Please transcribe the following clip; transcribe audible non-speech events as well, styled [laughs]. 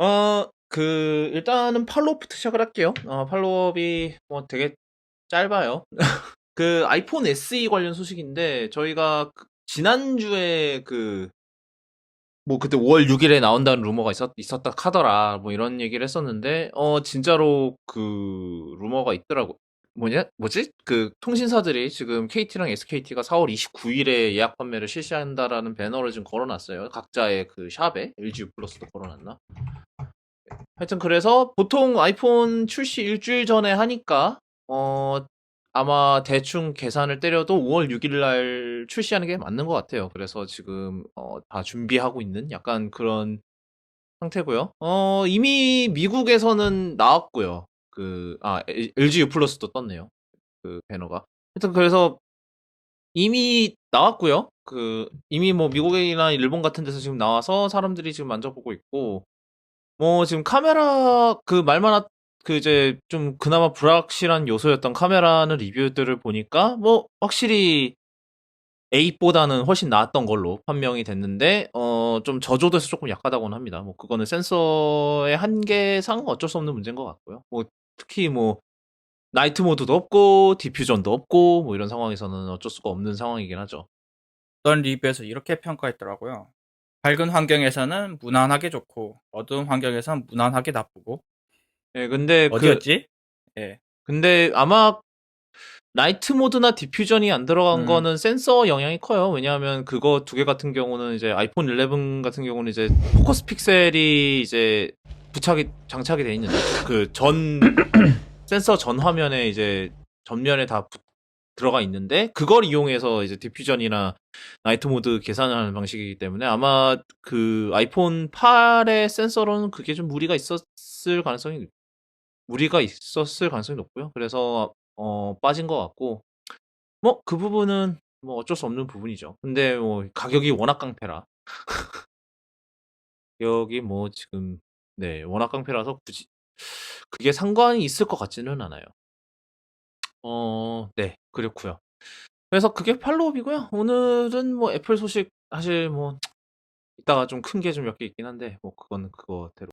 어, 그, 일단은 팔로우부터 시작을 할게요. 어, 팔로우업이 뭐 되게 짧아요. [laughs] 그 아이폰 SE 관련 소식인데, 저희가 그 지난주에 그, 뭐 그때 5월 6일에 나온다는 루머가 있었, 있었다 카더라. 뭐 이런 얘기를 했었는데, 어, 진짜로 그 루머가 있더라고. 뭐냐? 뭐지? 그 통신사들이 지금 KT랑 SKT가 4월 29일에 예약 판매를 실시한다라는 배너를 지금 걸어놨어요. 각자의 그 샵에. LG U 플러스도 걸어놨나? 하여튼 그래서 보통 아이폰 출시 일주일 전에 하니까 어 아마 대충 계산을 때려도 5월 6일 날 출시하는 게 맞는 것 같아요. 그래서 지금 어, 다 준비하고 있는 약간 그런 상태고요. 어 이미 미국에서는 나왔고요. 그 아 LG U 플러스도 떴네요. 그 배너가. 하여튼 그래서 이미 나왔고요. 그 이미 뭐 미국이나 일본 같은 데서 지금 나와서 사람들이 지금 만져보고 있고 뭐 지금 카메라 그 말만 그 이제 좀 그나마 불확실한 요소였던 카메라는 리뷰들을 보니까 뭐 확실히 8보다는 훨씬 나았던 걸로 판명이 됐는데 어 좀 저조도에서 조금 약하다고는 합니다. 뭐 그거는 센서의 한계상 어쩔 수 없는 문제인 것 같고요. 뭐 특히 뭐 나이트 모드도 없고 디퓨전도 없고 뭐 이런 상황에서는 어쩔 수가 없는 상황이긴 하죠. 어떤 리뷰에서 이렇게 평가했더라고요. 밝은 환경에서는 무난하게 좋고 어두운 환경에서는 무난하게 나쁘고 예, 근데 그 어디였지? 예. 근데 아마 나이트 모드나 디퓨전이 안 들어간 음. 거는 센서 영향이 커요. 왜냐하면 그거 두 개 같은 경우는 이제 아이폰 11 같은 경우는 이제 포커스 픽셀이 이제 부착이 장착이 돼 있는데 그 전 [coughs] 센서 전 화면에 이제 전면에 다 부- 들어가 있는데 그걸 이용해서 이제 디퓨전이나 나이트 모드 계산하는 방식이기 때문에 아마 그 아이폰 8의 센서로는 그게 좀 무리가 있었을 가능성이 무리가 있었을 가능성이 높고요. 그래서 어, 빠진 것 같고 뭐 그 부분은 뭐 어쩔 수 없는 부분이죠. 근데 뭐 가격이 워낙 깡패라. [laughs] 가격이 뭐 지금 네 워낙 깡패라서 굳이 그게 상관이 있을 것 같지는 않아요. 어, 네 그렇고요. 그래서 그게 팔로우업이고요. 오늘은 뭐 애플 소식 사실 뭐 이따가 좀 큰 게 좀 몇 개 있긴 한데 뭐 그거는 그거대로